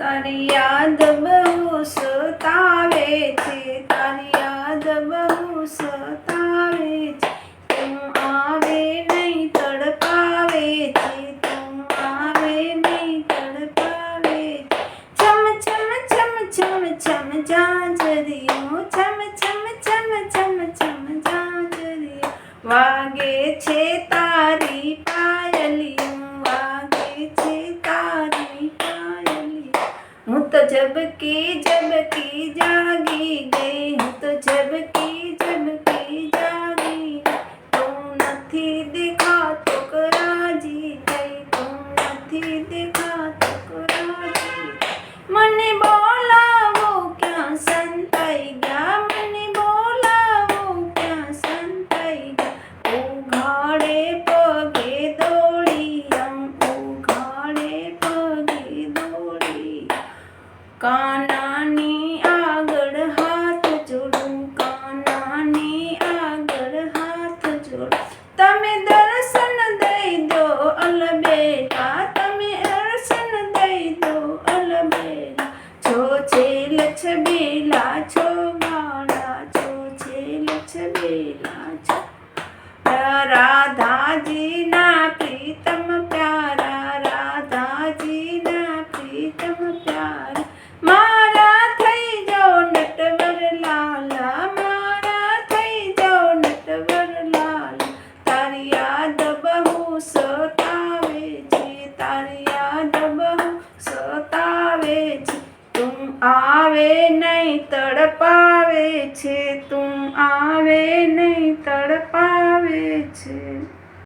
તારી યાદ બહુ સતાવે છે, તારી યાદ બહુ સતાવે છે. તું આવે નહીં, તડપાવે છે, તું આવે નહીં, તડપાવે છે. છમ છમ છમ છમ છમ જાજરિયો છમ છમ છમ છમ છમ જાજરિયો વાગે છે તારી પાયલિયું વાગે છે તારી પાયલિયું હું તો જબકી જબકી જાગી ગઈ હું તો જબકી જબકી જાગી તું નથી દેખાતો કરાજી ગઈ તું નથી દેખાતો કાનાની આગળ હાથ જોડું, કાનાની આગળ હાથ જોડું. તમે દર્શન દઈ દો અલબેલા તમે દર્શન દઈ દો અલબેલા છો છે લછબેલા છો ગાડા છો છે લછબેલા છો રાધાજીના આવે નહીં તડપાવે છે. તું આવે નહીં તડપાવે છે.